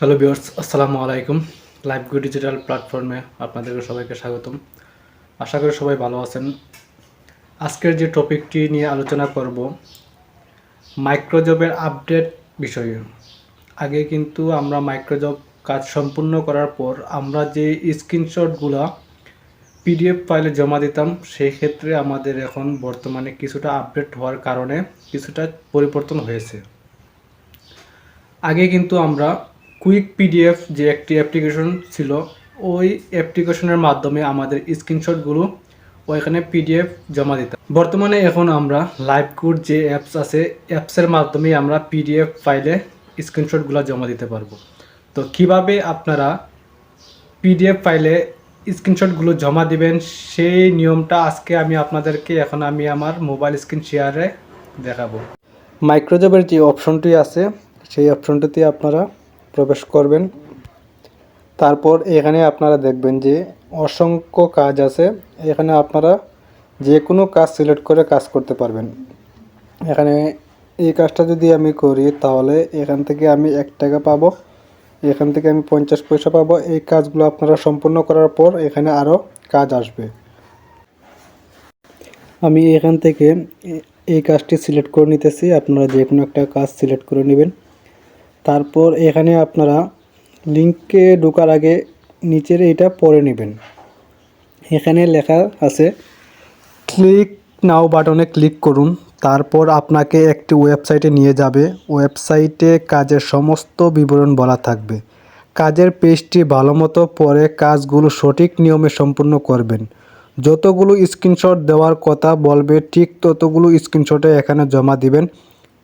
Hello viewers আসসালামু আলাইকুম। Live গো digital প্ল্যাটফর্মে আপনাদেরকে সবাইকে স্বাগতম। আশা করি সবাই ভালো আছেন। আজকের যে টপিকটি নিয়ে আলোচনা করব মাইক্রোজবের আপডেট বিষয়ে। আগে কিন্তু আমরা মাইক্রোজব কাজ সম্পূর্ণ করার পর আমরা যে স্ক্রিনশটগুলো পিডিএফ ফাইলে জমা দিতাম, সেই ক্ষেত্রে আমাদের এখন বর্তমানে কিছুটা আপডেট হওয়ার কারণে কিছুটা পরিবর্তন হয়েছে। আগে কিন্তু আমরা কুইক পিডিএফ যে একটি অ্যাপ্লিকেশন ছিল, ওই অ্যাপ্লিকেশনের মাধ্যমে আমাদের স্ক্রিনশটগুলো ওইখানে পিডিএফ জমা দিতাম। বর্তমানে এখন আমরা লাইভ কোড যে অ্যাপস আছে, অ্যাপসের মাধ্যমে আমরা পিডিএফ ফাইলে স্ক্রিনশটগুলো জমা দিতে পারব। তো কীভাবে আপনারা পিডিএফ ফাইলে স্ক্রিনশটগুলো জমা দিবেন, সেই নিয়মটা আজকে আমি আপনাদেরকে, এখন আমি আমার মোবাইল স্ক্রিন শেয়ারে দেখাবো। মাইক্রোজবের যে অপশনটি আছে, সেই অপশনটিতে আপনারা প্রবেশ করবেন। তারপর এখানে আপনারা দেখবেন যে অসংখ্য কাজ আছে। এখানে আপনারা যে কোনো কাজ সিলেক্ট করে কাজ করতে পারবেন। এখানে এই কাজটা যদি আমি করি, তাহলে এখান থেকে আমি এক টাকা পাবো। এখান থেকে আমি পঞ্চাশ পয়সা পাবো। এই কাজগুলো আপনারা সম্পূর্ণ করার পর এখানে আরও কাজ আসবে। আমি এখান থেকে এই কাজটি সিলেক্ট করে নিতেছি। আপনারা যে কোনো একটা কাজ সিলেক্ট করে নেবেন। তারপর এখানে আপনারা লিঙ্কে ঢোকার আগে নিচের এটা পরে নেবেন। এখানে লেখা আছে, ক্লিক নাও বাটনে ক্লিক করুন। তারপর আপনাকে একটি ওয়েবসাইটে নিয়ে যাবে। ওয়েবসাইটে কাজের সমস্ত বিবরণ বলা থাকবে। কাজের পেজটি ভালোমতো পরে কাজগুলো সঠিক নিয়মে সম্পূর্ণ করবেন। যতগুলো স্ক্রিনশট দেওয়ার কথা বলবে, ঠিক ততগুলো স্ক্রিনশটে এখানে জমা দিবেন।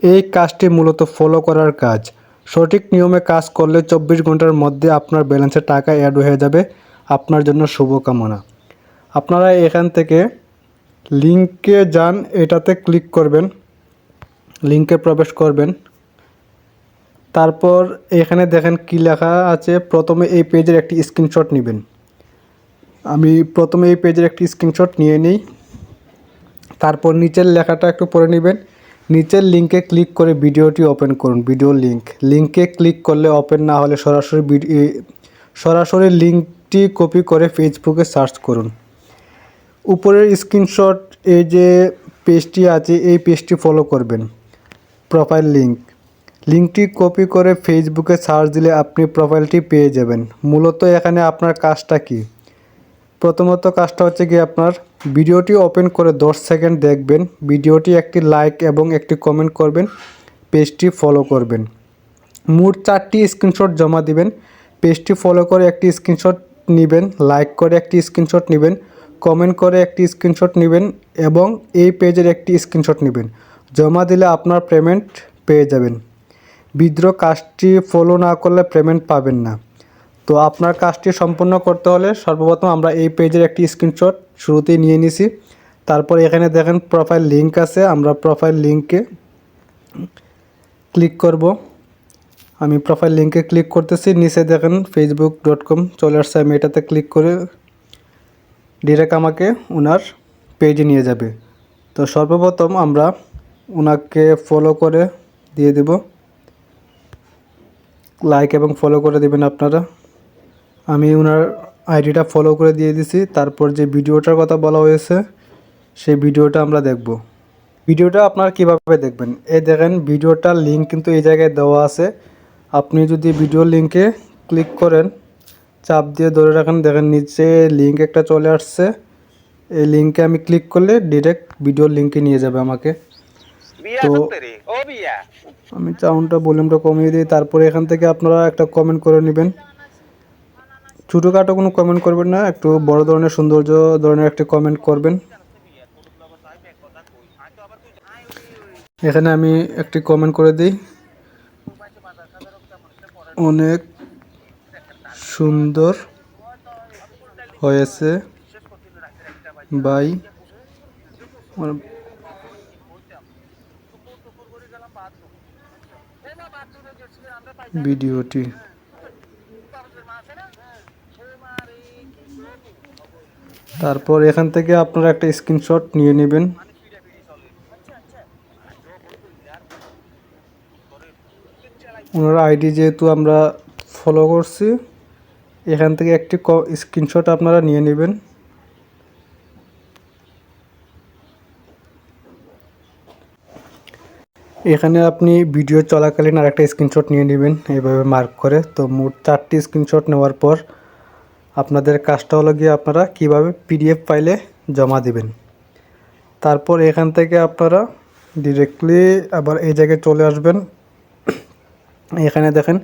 এই কাজটি মূলত ফলো করার কাজ। সঠিক নিয়মে কাজ করলে চব্বিশ ঘণ্টার মধ্যে আপনার ব্যালেন্সে টাকা অ্যাড হয়ে যাবে। আপনার জন্য শুভকামনা। আপনারা এখান থেকে লিঙ্কে যান, এটাতে ক্লিক করবেন। লিঙ্কে প্রবেশ করবেন। তারপর এখানে দেখেন কি লেখা আছে। প্রথমে এই পেজের একটি স্ক্রিনশট নেবেন। আমি প্রথমে এই পেজের একটি স্ক্রিনশট নিয়ে নিই। তারপর নিচের লেখাটা একটু পড়ে নেবেন। নিচের লিঙ্কে ক্লিক করে ভিডিওটি ওপেন করুন, ভিডিও লিঙ্ক লিঙ্কে ক্লিক করলে ওপেন না হলে সরাসরি সরাসরি লিঙ্কটি কপি করে ফেসবুকে সার্চ করুন। উপরের স্ক্রিনশট এই যে পেজটি আছে, এই পেজটি ফলো করবেন। প্রোফাইল লিঙ্ক লিঙ্কটি কপি করে ফেসবুকে সার্চ দিলে আপনি প্রোফাইলটি পেয়ে যাবেন। মূলত এখানে আপনার কাজটা কি? প্রথমত কাজটা হচ্ছে কি আপনার ভিডিওটি ওপেন করে দশ সেকেন্ড দেখবেন, ভিডিওটি একটি লাইক এবং একটি কমেন্ট করবেন, পেজটি ফলো করবেন। মোট চারটি স্ক্রিনশট জমা দিবেন, পেজটি ফলো করে একটি স্ক্রিনশট নেবেন, লাইক করে একটি স্ক্রিনশট নেবেন, কমেন্ট করে একটি স্ক্রিনশট নেবেন এবং এই পেজের একটি স্ক্রিনশট নেবেন। জমা দিলে আপনার পেমেন্ট পেয়ে যাবেন। বিদ্রোহ কাজটি ফলো না করলে পেমেন্ট পাবেন না। তো আপনার কাজটি সম্পূর্ণ করতে হলে সর্বপ্রথম আমরা এই পেজের একটি স্ক্রিনশট শুরুতেই নিয়ে নিছি। তারপর এখানে দেখেন প্রোফাইল লিঙ্ক আছে, আমরা প্রোফাইল লিঙ্কে ক্লিক করব। আমি প্রোফাইল লিঙ্কে ক্লিক করতেছি, নিচে দেখেন ফেসবুক ডট কম চলে আসছে, আমি এটাতে ক্লিক করে ডিরেক্ট আমাকে ওনার পেজে নিয়ে যাবে। তো সর্বপ্রথম আমরা ওনাকে ফলো করে দিয়ে দেব। লাইক এবং ফলো করে দেবেন আপনারা। আমি ওনার আইডিটা ফলো করে দিয়ে দিছি। তারপর যে ভিডিওটার কথা বলা হয়েছে সেই ভিডিওটা আমরা দেখব। ভিডিওটা আপনারা কীভাবে দেখবেন? এই দেখেন ভিডিওটার লিঙ্ক কিন্তু এই জায়গায় দেওয়া আছে। আপনি যদি ভিডিও লিঙ্কে ক্লিক করেন চাপ দিয়ে ধরে রাখেন। দেখেন নিচে লিঙ্ক একটা চলে আসছে। এই লিঙ্কে আমি ক্লিক করলে ডিরেক্ট ভিডিওর লিঙ্কে নিয়ে যাবে আমাকে। তো- আমি সাউন্ডটা ভলিউমটা কমিয়ে দিই। তারপরে এখান থেকে আপনারা একটা কমেন্ট করে নেবেন। ছোটোখাটো কোনো কমেন্ট করবেন না, একটু বড় ধরনের সৌন্দর্য ধরনের একটি কমেন্ট করবেন। এখানে আমি একটি কমেন্ট করে দিই। অনেক সুন্দর হয়েছে বাই ভিডিওটি। তারপর এখান থেকে আপনারা একটা স্ক্রিনশট নিয়ে নেবেন। ওনার আইডি যেহেতু আমরা ফলো করছি, এখান থেকে একটি স্ক্রিনশট আপনারা নিয়ে নেবেন। এখানে আপনি ভিডিও চলাকালীন আর একটা স্ক্রিনশট নিয়ে নেবেন এইভাবে মার্ক করে। তো মোট চারটি স্ক্রিনশট নেওয়ার পর আপনাদের কাজটা হলো গিয়ে আপনারা কীভাবে পিডিএফ ফাইলে জমা দিবেন। তারপর এখান থেকে আপনারা ডিরেক্টলি আবার এই জায়গায় চলে আসবেন। এখানে দেখেন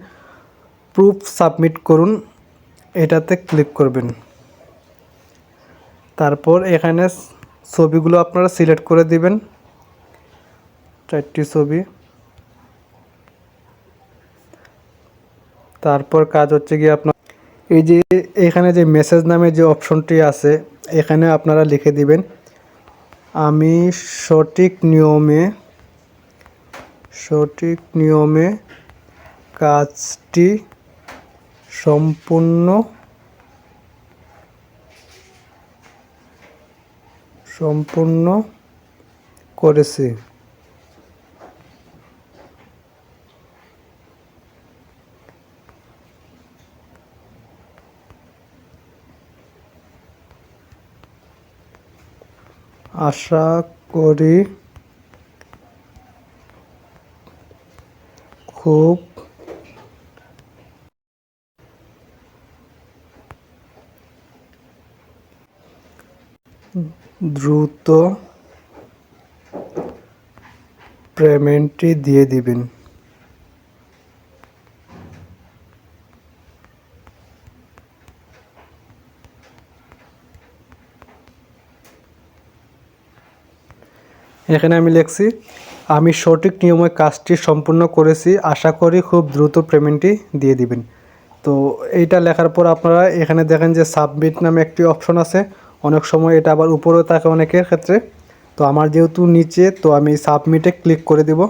প্রুফ সাবমিট করুন, এটাতে ক্লিক করবেন। তারপর এখানে ছবিগুলো আপনারা সিলেক্ট করে দিবেন। চারটি ছবি। তারপর কাজ হচ্ছে গিয়ে আপনার এই যে এখানে যে মেসেজ নামে যে অপশনটি আছে, এখানে আপনারা লিখে দিবেন, আমি সঠিক নিয়মে সঠিক নিয়মে কাজটি সম্পূর্ণ সম্পূর্ণ করেছি। আশা করি খুব দ্রুত পেমেন্টটি দিয়ে দিবেন। এখানে আমি লিখছি, আমি সঠিক নিয়মে কাজটি সম্পূর্ণ করেছি। আশা করি খুব দ্রুত পেমেন্টটি দিয়ে দিবেন। তো এইটা লেখার পর আপনারা এখানে দেখেন যে সাবমিট নামে একটি অপশন আছে। অনেক সময় এটা আবার উপরেও থাকে অনেকের ক্ষেত্রে। তো আমার যেহেতু নিচে, তো আমি সাবমিটে ক্লিক করে দিব।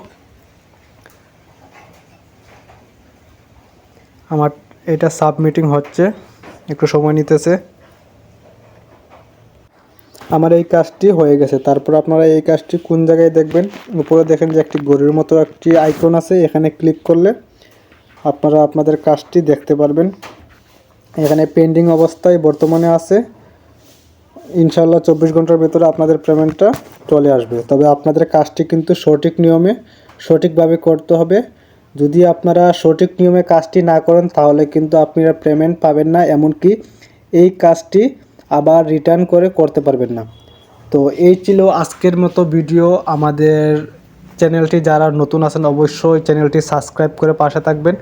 আমার এটা সাবমিটিং হচ্ছে, একটু সময় নিতেছে। আমার এই কাজটি হয়ে গেছে। তারপর আপনারা এই কাজটি কোন জায়গায় দেখবেন? উপরে দেখেন যে একটি গরুর মতো একটি আইকন আছে। এখানে ক্লিক করলে আপনারা আপনাদের কাজটি দেখতে পারবেন। এখানে পেন্ডিং অবস্থায় বর্তমানে আছে। ইনশাল্লাহ চব্বিশ ঘণ্টার ভেতরে আপনাদের পেমেন্টটা চলে আসবে। তবে আপনাদের কাজটি কিন্তু সঠিক নিয়মে, সঠিকভাবে করতে হবে। যদি আপনারা সঠিক নিয়মে কাজটি না করেন, তাহলে কিন্তু আপনারা পেমেন্ট পাবেন না। এমনকি এই কাজটি আবার রিটার্ন করে করতে পারবেন না। তো এই ছিল আজকের মতো ভিডিও আমাদের চ্যানেলটি যারা নতুন আছেন, অবশ্যই চ্যানেলটি সাবস্ক্রাইব করে পাশে থাকবেন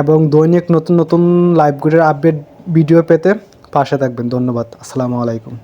এবং দৈনিক নতুন নতুন লাইভ আপডেট ভিডিও পেতে পাশে থাকবেন। ধন্যবাদ। আসসালামু আলাইকুম।